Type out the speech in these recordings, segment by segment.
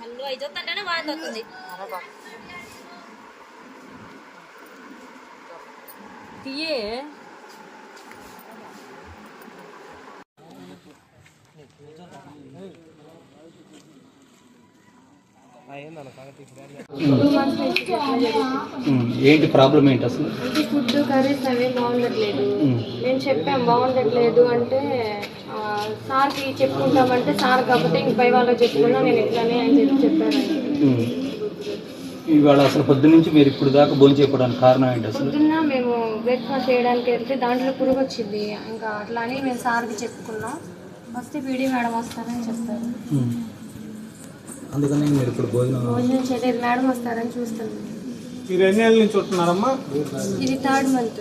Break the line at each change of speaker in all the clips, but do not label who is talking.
హల్లు అయి చూస్తుంటేనే వాంతి వస్తుంది. తీయే.
ఏంటి ప్రాబ్లం ఏంటి అసలు?
ఫుడ్ కర్రీస్ అవి బాగుండట్లేదు. నేను చెప్పాం బాగుండట్లేదు అంటే సార్కి చెప్పుకుంటామంటే సార్ కాకపోతే ఇంక పై వాళ్ళకి చెప్పుకున్నా నేను ఇట్లానే అని చెప్పి చెప్పానండి
ఉమ్. ఇవాళ అసలు పొద్దు నుంచి మీరు ఇప్పుడు దాకా భోజనం చేయడానికి కారణం ఏంటి అసలు?
పొద్దున్న మేము బ్రేక్ఫాస్ట్ చేయడానికి వెళ్తే దాంట్లో పురుగు వచ్చింది ఇంకా అట్లా అని మేము సార్కి చెప్పుకున్నాం. వస్తే పీడీ మేడం వస్తారని చెప్పారు.
అందుకని మీరు ఇప్పుడు భోజనం
భోజనం చేయలేదు. మేడం వస్తారని చూస్తున్నాం.
మీరు ఎన్ని ఏళ్ళ నుంచి ఉంటున్నారమ్మా?
ఇది థర్డ్ మంత్.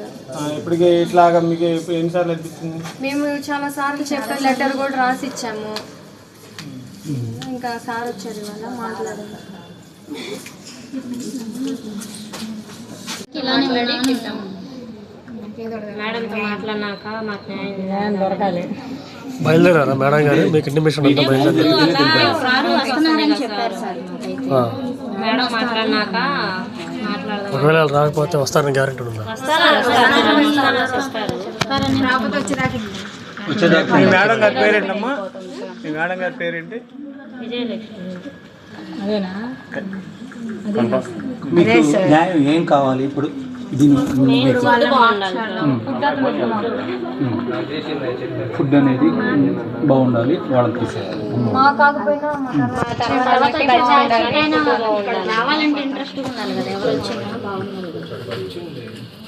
ఇప్పటికి ఇట్లాగా మీకు ఎన్నిసార్లు అనిపించింది?
మేము చాలా సార్లు చెప్పే లెటర్ కూడా రాసి ఇచ్చాము. ఇంకా సార్ వచ్చారు ఇవాళ మాట్లాడారు. మేడంతో మాట్లాడినాక మాకు న్యాయం దొరకాలి.
బయలుదేరారా మేడం గారు? మీకు ఇంటిమేషన్ అంతా బయలుదేరారు?
మేడం మాట్లాడినాక
ఒకవేళ రాకపోతే వస్తారని గ్యారెంటీ ఉందా?
వచ్చేదాకా
మీ మేడం గారి పేరేంటమ్మా? మీ మేడం గారి పేరేంటి?
మీకు న్యాయం ఏం కావాలి ఇప్పుడు? ఫుడ్ అనేది బాగుండాలి వాళ్ళకి తీసేయాలి.
మా కాకపోయినా మా తర్వాత
రావాలంటే ఇంట్రెస్ట్ ఉండాలి కదా ఎవరు వచ్చినా బాగుండాలి. కదా